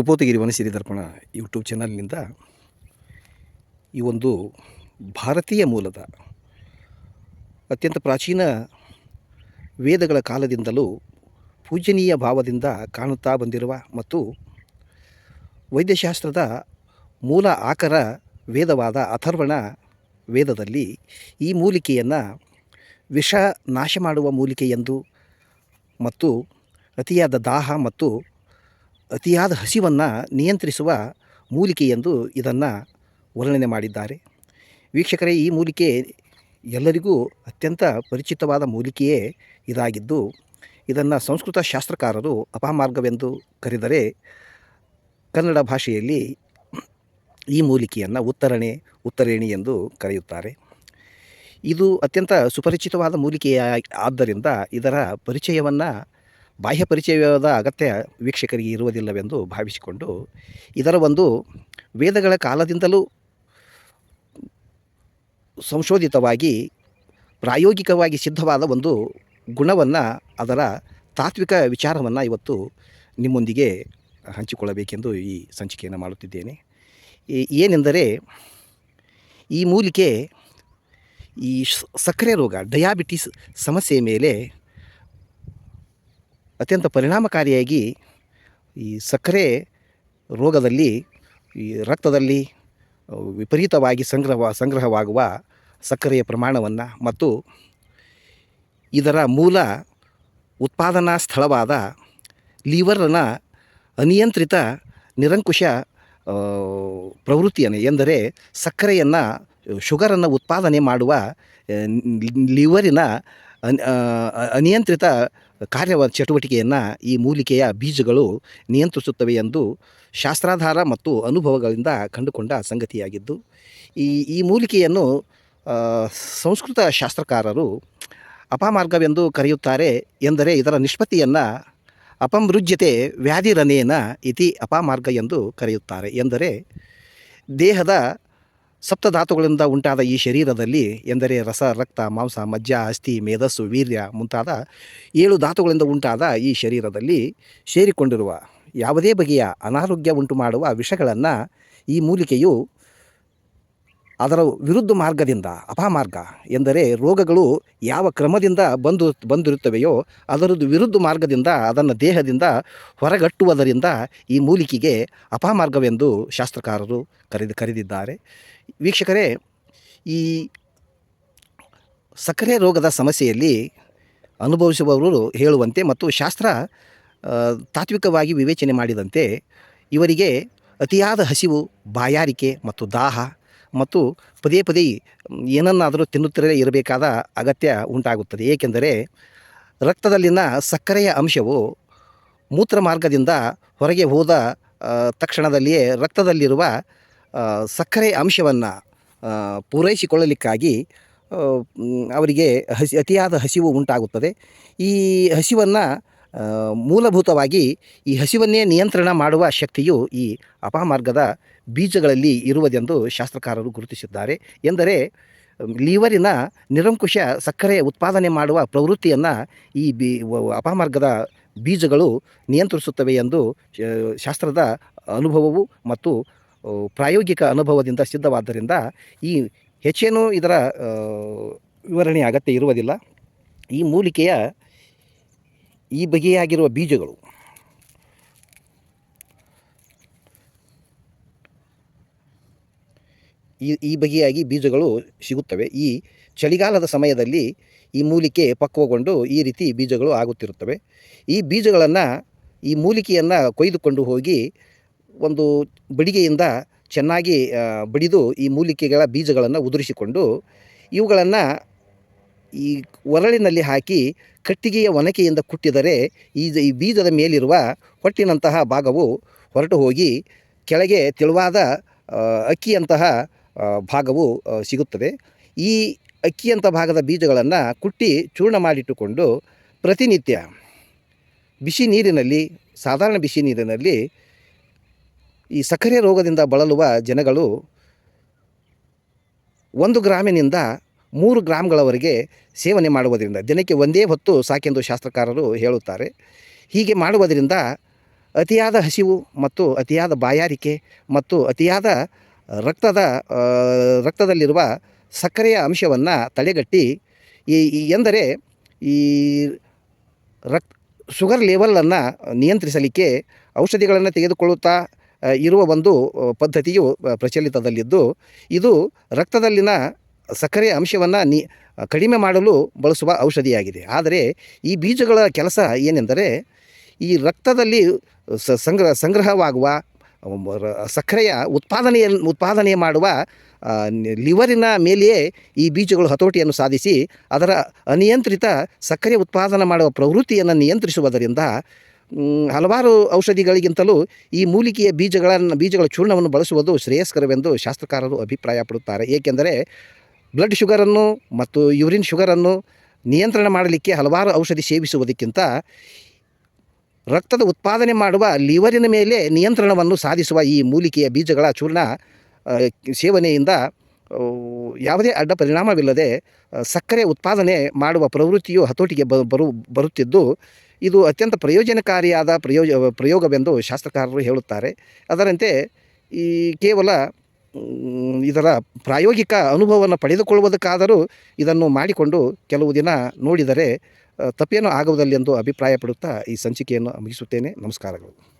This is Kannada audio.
ಕಪೋತಗಿರಿ ವನಸಿರಿ ದರ್ಪಣ ಯೂಟ್ಯೂಬ್ ಚಾನಲ್ನಿಂದ ಈ ಒಂದು ಭಾರತೀಯ ಮೂಲದ ಅತ್ಯಂತ ಪ್ರಾಚೀನ ವೇದಗಳ ಕಾಲದಿಂದಲೂ ಪೂಜನೀಯ ಭಾವದಿಂದ ಕಾಣುತ್ತಾ ಬಂದಿರುವ ಮತ್ತು ವೈದ್ಯಶಾಸ್ತ್ರದ ಮೂಲ ಆಕರ ವೇದವಾದ ಅಥರ್ವಣ ವೇದದಲ್ಲಿ ಈ ಮೂಲಿಕೆಯನ್ನು ವಿಷ ನಾಶ ಮಾಡುವ ಮೂಲಿಕೆ ಎಂದು ಮತ್ತು ಅತಿಯಾದ ದಾಹ ಮತ್ತು ಅತಿಯಾದ ಹಸಿವನ್ನು ನಿಯಂತ್ರಿಸುವ ಮೂಲಿಕೆ ಎಂದು ಇದನ್ನು ವರ್ಣನೆ ಮಾಡಿದ್ದಾರೆ. ವೀಕ್ಷಕರೇ, ಈ ಮೂಲಿಕೆ ಎಲ್ಲರಿಗೂ ಅತ್ಯಂತ ಪರಿಚಿತವಾದ ಮೂಲಿಕೆಯೇ ಇದಾಗಿದ್ದು, ಇದನ್ನು ಸಂಸ್ಕೃತ ಶಾಸ್ತ್ರಕಾರರು ಅಪಮಾರ್ಗವೆಂದು ಕರೆದರೆ ಕನ್ನಡ ಭಾಷೆಯಲ್ಲಿ ಈ ಮೂಲಿಕೆಯನ್ನು ಉತ್ತರಣೆ, ಉತ್ತರೇಣಿ ಎಂದು ಕರೆಯುತ್ತಾರೆ. ಇದು ಅತ್ಯಂತ ಸುಪರಿಚಿತವಾದ ಮೂಲಿಕೆಯ ಆದ್ದರಿಂದ ಇದರ ಪರಿಚಯವನ್ನು ಬಾಹ್ಯ ಪರಿಚಯದ ಅಗತ್ಯ ವೀಕ್ಷಕರಿಗೆ ಇರುವುದಿಲ್ಲವೆಂದು ಭಾವಿಸಿಕೊಂಡು ಇದರ ಒಂದು ವೇದಗಳ ಕಾಲದಿಂದಲೂ ಸಂಶೋಧಿತವಾಗಿ, ಪ್ರಾಯೋಗಿಕವಾಗಿ ಸಿದ್ಧವಾದ ಒಂದು ಗುಣವನ್ನು ಅದರ ತಾತ್ವಿಕ ವಿಚಾರವನ್ನು ಇವತ್ತು ನಿಮ್ಮೊಂದಿಗೆ ಹಂಚಿಕೊಳ್ಳಬೇಕೆಂದು ಈ ಸಂಚಿಕೆಯನ್ನು ಮಾಡುತ್ತಿದ್ದೇನೆ. ಏನೆಂದರೆ, ಈ ಮೂಲಿಕೆ ಈ ಸಕ್ಕರೆ ರೋಗ, ಡಯಾಬಿಟಿಸ್ ಸಮಸ್ಯೆಯ ಮೇಲೆ ಅತ್ಯಂತ ಪರಿಣಾಮಕಾರಿಯಾಗಿ ಈ ಸಕ್ಕರೆ ರೋಗದಲ್ಲಿ, ಈ ರಕ್ತದಲ್ಲಿ ವಿಪರೀತವಾಗಿ ಸಂಗ್ರಹ ಸಂಗ್ರಹವಾಗುವ ಸಕ್ಕರೆಯ ಪ್ರಮಾಣವನ್ನು ಮತ್ತು ಇದರ ಮೂಲ ಉತ್ಪಾದನಾ ಸ್ಥಳವಾದ ಲಿವರ್ನ ಅನಿಯಂತ್ರಿತ ನಿರಂಕುಶ ಪ್ರವೃತ್ತಿಯನ್ನು, ಎಂದರೆ ಸಕ್ಕರೆಯನ್ನು, ಶುಗರನ್ನು ಉತ್ಪಾದನೆ ಮಾಡುವ ಲಿವರಿನ ಅನಿಯಂತ್ರಿತ ಕಾರ್ಯ ಚಟುವಟಿಕೆಯನ್ನು ಈ ಮೂಲಿಕೆಯ ಬೀಜಗಳು ನಿಯಂತ್ರಿಸುತ್ತವೆ ಎಂದು ಶಾಸ್ತ್ರಾಧಾರ ಮತ್ತು ಅನುಭವಗಳಿಂದ ಕಂಡುಕೊಂಡ ಸಂಗತಿಯಾಗಿದ್ದು, ಈ ಈ ಮೂಲಿಕೆಯನ್ನು ಸಂಸ್ಕೃತ ಶಾಸ್ತ್ರಕಾರರು ಅಪಮಾರ್ಗವೆಂದು ಕರೆಯುತ್ತಾರೆ ಎಂದರೆ ಇದರ ನಿಷ್ಪತ್ತಿಯನ್ನು ಅಪಮೃಜ್ಯತೆ ವ್ಯಾಧಿರನೇನ ಇತಿ ಅಪಮಾರ್ಗ ಎಂದು ಕರೆಯುತ್ತಾರೆ ಎಂದರೆ ದೇಹದ ಸಪ್ತಧಾತುಗಳಿಂದ ಉಂಟಾದ ಈ ಶರೀರದಲ್ಲಿ ಎಂದರೆ ರಸ, ರಕ್ತ, ಮಾಂಸ, ಮಜ್ಜ ಅಸ್ಥಿ ಮೇಧಸ್ಸು, ವೀರ್ಯ ಮುಂತಾದ ಏಳು ಧಾತುಗಳಿಂದ ಉಂಟಾದ ಈ ಶರೀರದಲ್ಲಿ ಸೇರಿಕೊಂಡಿರುವ ಯಾವುದೇ ಬಗೆಯ ಅನಾರೋಗ್ಯ ಉಂಟು ಮಾಡುವ ವಿಷಗಳನ್ನು ಈ ಮೂಲಿಕೆಯು ಅದರ ವಿರುದ್ಧ ಮಾರ್ಗದಿಂದ ಅಪಮಾರ್ಗ ಎಂದರೆ ರೋಗಗಳು ಯಾವ ಕ್ರಮದಿಂದ ಬಂದು ಬಂದಿರುತ್ತವೆಯೋ ಅದರದ್ದು ವಿರುದ್ಧ ಮಾರ್ಗದಿಂದ ಅದನ್ನು ದೇಹದಿಂದ ಹೊರಗಟ್ಟುವುದರಿಂದ ಈ ಮೂಲಿಕೆಗೆ ಅಪಮಾರ್ಗವೆಂದು ಶಾಸ್ತ್ರಕಾರರು ಕರೆದು ಕರೆದಿದ್ದಾರೆ. ವೀಕ್ಷಕರೇ, ಈ ಸಕ್ಕರೆ ರೋಗದ ಸಮಸ್ಯೆಯಲ್ಲಿ ಅನುಭವಿಸುವವರು ಹೇಳುವಂತೆ ಮತ್ತು ಶಾಸ್ತ್ರ ತಾತ್ವಿಕವಾಗಿ ವಿವೇಚನೆ ಮಾಡಿದಂತೆ ಇವರಿಗೆ ಅತಿಯಾದ ಹಸಿವು, ಬಾಯಾರಿಕೆ ಮತ್ತು ದಾಹ ಮತ್ತು ಪದೇ ಪದೇ ಏನನ್ನಾದರೂ ತಿನ್ನುತ್ತಲೇ ಇರಬೇಕಾದ ಅಗತ್ಯ ಉಂಟಾಗುತ್ತದೆ. ಏಕೆಂದರೆ ರಕ್ತದಲ್ಲಿನ ಸಕ್ಕರೆಯ ಅಂಶವು ಮೂತ್ರ ಮಾರ್ಗದಿಂದ ಹೊರಗೆ ಹೋದ ತಕ್ಷಣದಲ್ಲಿಯೇ ರಕ್ತದಲ್ಲಿರುವ ಸಕ್ಕರೆ ಅಂಶವನ್ನು ಪೂರೈಸಿಕೊಳ್ಳಲಿಕ್ಕಾಗಿ ಅವರಿಗೆ ಹಸಿ, ಅತಿಯಾದ ಹಸಿವು ಉಂಟಾಗುತ್ತದೆ. ಈ ಹಸಿವನ್ನು ಮೂಲಭೂತವಾಗಿ ಈ ಹಸಿವನ್ನೇ ನಿಯಂತ್ರಣ ಮಾಡುವ ಶಕ್ತಿಯು ಈ ಅಪಮಾರ್ಗದ ಬೀಜಗಳಲ್ಲಿ ಇರುವುದೆಂದು ಶಾಸ್ತ್ರಕಾರರು ಗುರುತಿಸಿದ್ದಾರೆ. ಎಂದರೆ, ಲೀವರಿನ ನಿರಂಕುಶ ಸಕ್ಕರೆ ಉತ್ಪಾದನೆ ಮಾಡುವ ಪ್ರವೃತ್ತಿಯನ್ನು ಈ ಬಿ ಅಪಮಾರ್ಗದ ಬೀಜಗಳು ನಿಯಂತ್ರಿಸುತ್ತವೆ ಎಂದು ಶಾಸ್ತ್ರದ ಅನುಭವವು ಮತ್ತು ಪ್ರಾಯೋಗಿಕ ಅನುಭವದಿಂದ ಸಿದ್ಧವಾದ್ದರಿಂದ ಈ ಹೆಚ್ಚೇನೂ ಇದರ ವಿವರಣೆ ಅಗತ್ಯ ಇರುವುದಿಲ್ಲ. ಈ ಮೂಲಿಕೆಯ ಈ ಬಗೆಯಾಗಿರುವ ಬೀಜಗಳು. ಈ ಈ ಬಗೆಯಾಗಿ ಬೀಜಗಳು ಸಿಗುತ್ತವೆ. ಈ ಚಳಿಗಾಲದ ಸಮಯದಲ್ಲಿ ಈ ಮೂಲಿಕೆ ಪಕ್ವಗೊಂಡು ಈ ರೀತಿ ಬೀಜಗಳು ಆಗುತ್ತಿರುತ್ತವೆ. ಈ ಬೀಜಗಳನ್ನು, ಈ ಮೂಲಿಕೆಯನ್ನು ಕೊಯ್ದುಕೊಂಡು ಹೋಗಿ ಒಂದು ಬಡಿಗೆಯಿಂದ ಚೆನ್ನಾಗಿ ಬಡಿದು ಈ ಮೂಲಿಕೆಗಳ ಬೀಜಗಳನ್ನು ಉದುರಿಸಿಕೊಂಡು ಇವುಗಳನ್ನು ಈ ಒರಳಿನಲ್ಲಿ ಹಾಕಿ ಕಟ್ಟಿಗೆಯ ಒನಕೆಯಿಂದ ಕುಟ್ಟಿದರೆ ಈ ಈ ಬೀಜದ ಮೇಲಿರುವ ಹೊಟ್ಟಿನಂತಹ ಭಾಗವು ಹೊರಟು ಹೋಗಿ ಕೆಳಗೆ ತೆಳುವಾದ ಅಕ್ಕಿಯಂತಹ ಭಾಗವು ಸಿಗುತ್ತದೆ. ಈ ಅಕ್ಕಿಯಂಥ ಭಾಗದ ಬೀಜಗಳನ್ನು ಕುಟ್ಟಿ ಚೂರ್ಣ ಮಾಡಿಟ್ಟುಕೊಂಡು ಪ್ರತಿನಿತ್ಯ ಬಿಸಿ ನೀರಿನಲ್ಲಿ, ಸಾಧಾರಣ ಬಿಸಿ ನೀರಿನಲ್ಲಿ ಈ ಸಕ್ಕರೆ ರೋಗದಿಂದ ಬಳಲುವ ಜನಗಳು ಒಂದು ಗ್ರಾಮಿನಿಂದ ಮೂರು ಗ್ರಾಮ್ಗಳವರೆಗೆ ಸೇವನೆ ಮಾಡುವುದರಿಂದ, ದಿನಕ್ಕೆ ಒಂದೇ ಹೊತ್ತು ಸಾಕೆಂದು ಶಾಸ್ತ್ರಕಾರರು ಹೇಳುತ್ತಾರೆ. ಹೀಗೆ ಮಾಡುವುದರಿಂದ ಅತಿಯಾದ ಹಸಿವು ಮತ್ತು ಅತಿಯಾದ ಬಾಯಾರಿಕೆ ಮತ್ತು ಅತಿಯಾದ ರಕ್ತದ ರಕ್ತದಲ್ಲಿರುವ ಸಕ್ಕರೆಯ ಅಂಶವನ್ನು ತಡೆಗಟ್ಟಿ, ಈ ಎಂದರೆ ಈ ರಕ್, ಶುಗರ್ ಲೆವೆಲನ್ನು ನಿಯಂತ್ರಿಸಲಿಕ್ಕೆ ಔಷಧಿಗಳನ್ನು ತೆಗೆದುಕೊಳ್ಳುತ್ತಾ ಇರುವ ಒಂದು ಪದ್ಧತಿಯು ಪ್ರಚಲಿತದಲ್ಲಿದ್ದು, ಇದು ರಕ್ತದಲ್ಲಿನ ಸಕ್ಕರೆಯ ಅಂಶವನ್ನು ನಿ ಕಡಿಮೆ ಮಾಡಲು ಬಳಸುವ ಔಷಧಿಯಾಗಿದೆ. ಆದರೆ ಈ ಬೀಜಗಳ ಕೆಲಸ ಏನೆಂದರೆ ಈ ರಕ್ತದಲ್ಲಿ ಸಂಗ್ರಹ ಸಂಗ್ರಹವಾಗುವ ಸಕ್ಕರೆಯ ಉತ್ಪಾದನೆಯ, ಉತ್ಪಾದನೆ ಮಾಡುವ ಲಿವರಿನ ಮೇಲೆಯೇ ಈ ಬೀಜಗಳು ಹತೋಟಿಯನ್ನು ಸಾಧಿಸಿ ಅದರ ಅನಿಯಂತ್ರಿತ ಸಕ್ಕರೆ ಉತ್ಪಾದನೆ ಮಾಡುವ ಪ್ರವೃತ್ತಿಯನ್ನು ನಿಯಂತ್ರಿಸುವುದರಿಂದ ಹಲವಾರು ಔಷಧಿಗಳಿಗಿಂತಲೂ ಈ ಮೂಲಿಕೆಯ ಬೀಜಗಳನ್ನು, ಬೀಜಗಳ ಚೂರ್ಣವನ್ನು ಬಳಸುವುದು ಶ್ರೇಯಸ್ಕರವೆಂದು ಶಾಸ್ತ್ರಕಾರರು ಅಭಿಪ್ರಾಯಪಡುತ್ತಾರೆ. ಏಕೆಂದರೆ ಬ್ಲಡ್ ಶುಗರನ್ನು ಮತ್ತು ಯೂರಿನ್ ಶುಗರನ್ನು ನಿಯಂತ್ರಣ ಮಾಡಲಿಕ್ಕೆ ಹಲವಾರು ಔಷಧಿ ಸೇವಿಸುವುದಕ್ಕಿಂತ ರಕ್ತದ ಉತ್ಪಾದನೆ ಮಾಡುವ ಲಿವರಿನ ಮೇಲೆ ನಿಯಂತ್ರಣವನ್ನು ಸಾಧಿಸುವ ಈ ಮೂಲಿಕೆಯ ಬೀಜಗಳ ಚೂರ್ಣ ಸೇವನೆಯಿಂದ ಯಾವುದೇ ಅಡ್ಡ ಪರಿಣಾಮವಿಲ್ಲದೆ ಸಕ್ಕರೆ ಉತ್ಪಾದನೆ ಮಾಡುವ ಪ್ರವೃತ್ತಿಯು ಹತೋಟಿಗೆ ಬರು, ಬರುತ್ತಿದ್ದು, ಇದು ಅತ್ಯಂತ ಪ್ರಯೋಜನಕಾರಿಯಾದ ಪ್ರಯೋಜ ಪ್ರಯೋಗವೆಂದು ಶಾಸ್ತ್ರಕಾರರು ಹೇಳುತ್ತಾರೆ. ಅದರಂತೆ ಈ ಕೇವಲ ಇದರ ಪ್ರಾಯೋಗಿಕ ಅನುಭವವನ್ನು ಪಡೆದುಕೊಳ್ಳುವುದಕ್ಕಾದರೂ ಇದನ್ನು ಮಾಡಿಕೊಂಡು ಕೆಲವು ದಿನ ನೋಡಿದರೆ ತಪ್ಪೇನು ಆಗುವುದಿಲ್ಲ ಎಂದು ಅಭಿಪ್ರಾಯಪಡುತ್ತಾ ಈ ಸಂಚಿಕೆಯನ್ನು ಮುಗಿಸುತ್ತೇನೆ. ನಮಸ್ಕಾರಗಳು.